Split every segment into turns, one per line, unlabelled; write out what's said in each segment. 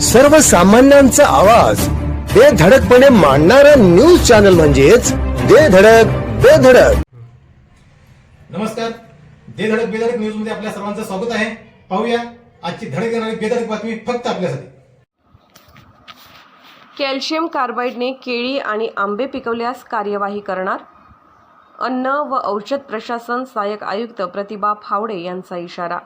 सर्वसामान्यांचा आवाज. बेधडकपणे मांडणारा न्यूज चॅनल म्हणजेच बेधडक बेधडक
नमस्कार. दे धडक बेधडक न्यूजमध्ये आपल्या सर्वांचं स्वागत आहे. पाहूया आजची धडक येणारी बेधडक बातमी फक्त आपल्यासाठी.
कॅल्शियम कार्बाईडने केळी आणि आंबे पिकवल्यास कार्यवाही करणार? अन्न व औषध प्रशासन सहाय्यक आयुक्त प्रतिभा फावडे यांचा इशारा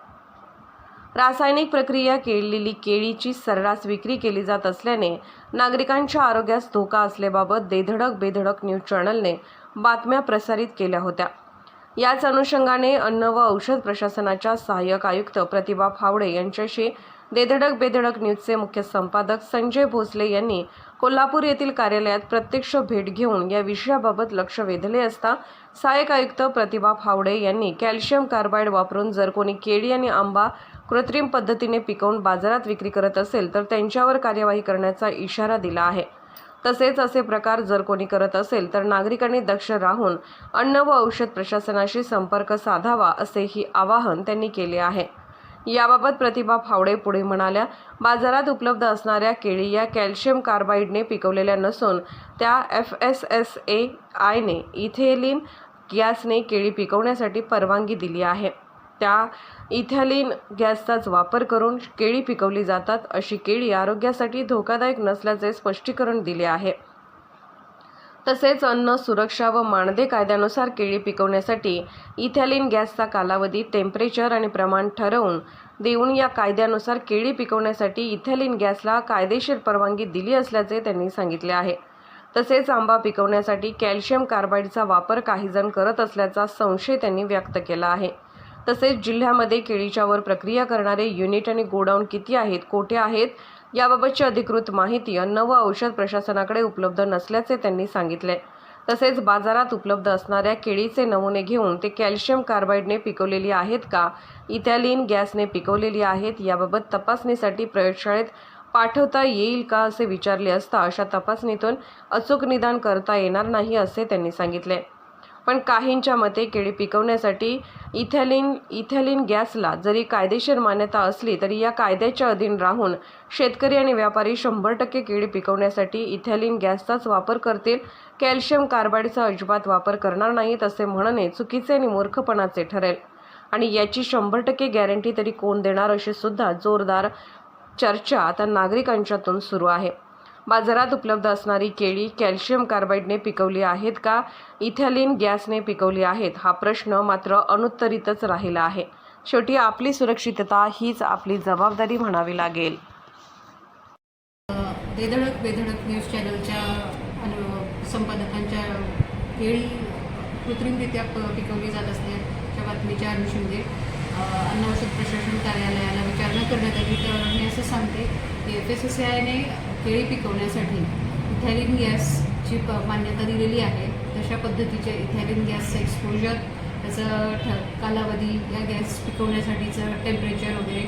रासायनिक प्रक्रिया केलेली केळीची सर्रास विक्री केली जात असल्याने नागरिकांच्या आरोग्यास धोका असल्याबाबत देधडक बेधडक न्यूज चॅनलने बातम्या प्रसारित केल्या होत्या. याच अनुषंगाने अन्न व औषध प्रशासनाच्या सहाय्यक आयुक्त प्रतिभा फावडे यांच्याशी देधडक बेधडक न्यूजचे मुख्य संपादक संजय भोसले यांनी कोल्हापूर येथील कार्यालयात प्रत्यक्ष भेट घेऊन या विषयाबाबत लक्ष वेधले असता सहाय्यक आयुक्त प्रतिभा फावडे यांनी कॅल्शियम कार्बाईड वापरून जर कोणी केळी आणि आंबा कृत्रिम पद्धतीने पिकवून बाजारात विक्री करत असेल तर त्यांच्यावर कार्यवाही करण्याचा इशारा दिला आहे. तसेच असे प्रकार जर कोणी करत असेल तर नागरिकांनी दक्ष राहून अन्न व औषध प्रशासनाशी संपर्क साधावा असेही आवाहन त्यांनी केले आहे. याबाबत प्रतिभा फावडे पुढे म्हणाल्या बाजारात उपलब्ध असणाऱ्या केळी या कॅल्शियम कार्बाईडने पिकवलेल्या नसून त्या एफ एस एस ए आयने इथेलिन गॅसने केळी पिकवण्यासाठी परवानगी दिली आहे. त्या इथॅलिन गॅसचाच वापर करून केळी पिकवली जातात अशी केळी आरोग्यासाठी धोकादायक नसल्याचे स्पष्टीकरण दिले आहे. तसेच अन्न सुरक्षा व मानदे कायद्यानुसार केळी पिकवण्यासाठी इथॅलिन गॅसचा कालावधी टेम्परेचर आणि प्रमाण ठरवून देऊन या कायद्यानुसार केळी पिकवण्यासाठी इथॅलिन गॅसला कायदेशीर परवानगी दिली असल्याचे त्यांनी सांगितले आहे. तसेच आंबा पिकवण्यासाठी कॅल्शियम कार्बाईडचा वापर काहीजण करत असल्याचा संशय त्यांनी व्यक्त केला आहे. तसेच जिल्ह्यामध्ये केळीच्यावर प्रक्रिया करणारे युनिट आणि गोडाऊन किती आहेत कोठे आहेत याबाबतची अधिकृत माहिती अन्न व औषध प्रशासनाकडे उपलब्ध नसल्याचे त्यांनी सांगितले. तसेच बाजारात उपलब्ध असणाऱ्या केळीचे नमुने घेऊन ते कॅल्शियम कार्बाईडने पिकवलेली आहेत का इथॅलिन गॅसने पिकवलेली आहेत याबाबत तपासणीसाठी प्रयोगशाळेत पाठवता येईल का असे विचारले असता अशा तपासणीतून अचूक निदान करता येणार नाही असे त्यांनी सांगितले. पण काहींच्या मते केळी पिकवण्यासाठी इथॅलिन इथॅलिन गॅसला जरी कायदेशीर मान्यता असली तरी या कायद्याच्या अधीन राहून शेतकरी आणि व्यापारी शंभर टक्के केळी पिकवण्यासाठी इथॅलिन गॅसचाच वापर करतील. कॅल्शियम कार्बाईडचा अजिबात वापर करणार नाहीत असे म्हणणे चुकीचे आणि मूर्खपणाचे ठरेल. आणि याची शंभर टक्के गॅरंटी तरी कोण देणार अशी सुद्धा जोरदार चर्चा आता नागरिकांच्यातून सुरू आहे. बाजारात उपलब्ध असणारी केळी कॅल्शियम कार्बाईडने पिकवली आहेत का? इथॅलिन गॅसने पिकवली आहेत. हा प्रश्न मात्र अनुत्तरितच राहिला आहे. शेवटी आपली सुरक्षितता हीच आपली जबाबदारी म्हणावी लागेल.
बेधडक बेधडक न्यूज चॅनलच्या अनु संपादकांच्या केळी कृत्रिमरित्या प पिकवली जात असल्याच्या बातमीच्या अनुषंगे अन्न औषध प्रशासन कार्यालयाला विचारणा करण्यात आली. तर मी असं सांगते की एफ एस एस आयने केळी पिकवण्यासाठी इथॅलिन गॅसची प मान्यता दिलेली आहे. तशा पद्धतीचे इथॅलिन गॅसचं एक्सपोजर त्याचं ठ कालावधी या गॅस पिकवण्यासाठीचं टेम्परेचर वगैरे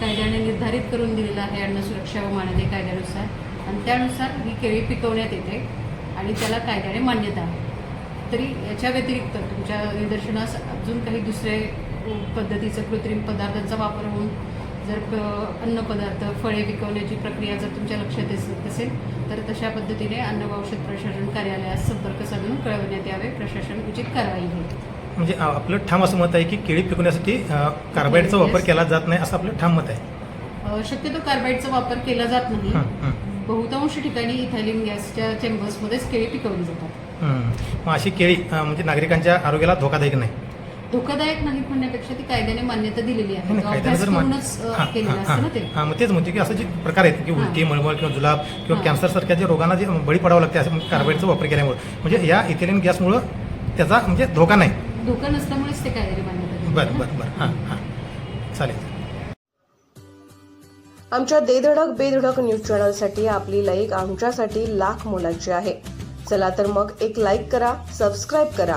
कायद्याने निर्धारित करून दिलेलं आहे अन्न सुरक्षा व मानदे कायद्यानुसार. आणि त्यानुसार ही केळी पिकवण्यात येते आणि त्याला कायद्याने मान्यता आहे. तरी याच्या व्यतिरिक्त तुमच्या निदर्शनास अजून काही दुसरे पद्धतीचं कृत्रिम पदार्थांचा वापर होऊन जर अन्नपदार्थ फळे पिकवण्याची प्रक्रिया जर तुमच्या लक्षात येत असेल तर तशा पद्धतीने अन्न व औषध प्रशासन कार्यालयास संपर्क साधून कळवण्यात यावे. प्रशासन उचित कारवाई घेईल
म्हणजे आपलं ठाम असं मत आहे की केळी पिकवण्यासाठी कार्बाईडचा वापर. केला जात नाही असं आपलं ठाम मत आहे.
शक्यतो कार्बाईडचा वापर केला जात नाही. बहुतांश ठिकाणी इथॅलिन गॅसच्या चेंबर्समध्येच केळी पिकवली जातात.
अशी केळी म्हणजे नागरिकांच्या आरोग्याला धोकादायक नाही.
धोकादायक नाही म्हणण्यापेक्षा ती कायद्याने मान्यता दिलेली आहे.
नाही, कायद्यानं जर मान-
करूनच अ,
हां,
केलेला
हां,
असतं ना ते.
हां. हां, मग तेच म्हणते की असं जे प्रकार आहेत की. उलटी मळमळ किंवा जुलाब किंवा
हां.
कॅन्सर सारख्या जे रोगांना जे बळी पडावं लागते असं कार्बाईडचा वापर केल्यामुळे. म्हणजे या इथेलिन गॅसमुळं त्याचा म्हणजे धोका नाही.
धोका नसल्यामुळेच ते कायद्याने मान्यता
बरं. बरं बरं. हां हां. चालेल.
आमच्या देधडक बेधडक न्यूज चॅनलसाठी आपली लाईक आमच्यासाठी लाख मोलाची आहे. चला तर मग एक लाईक करा सबस्क्राईब करा.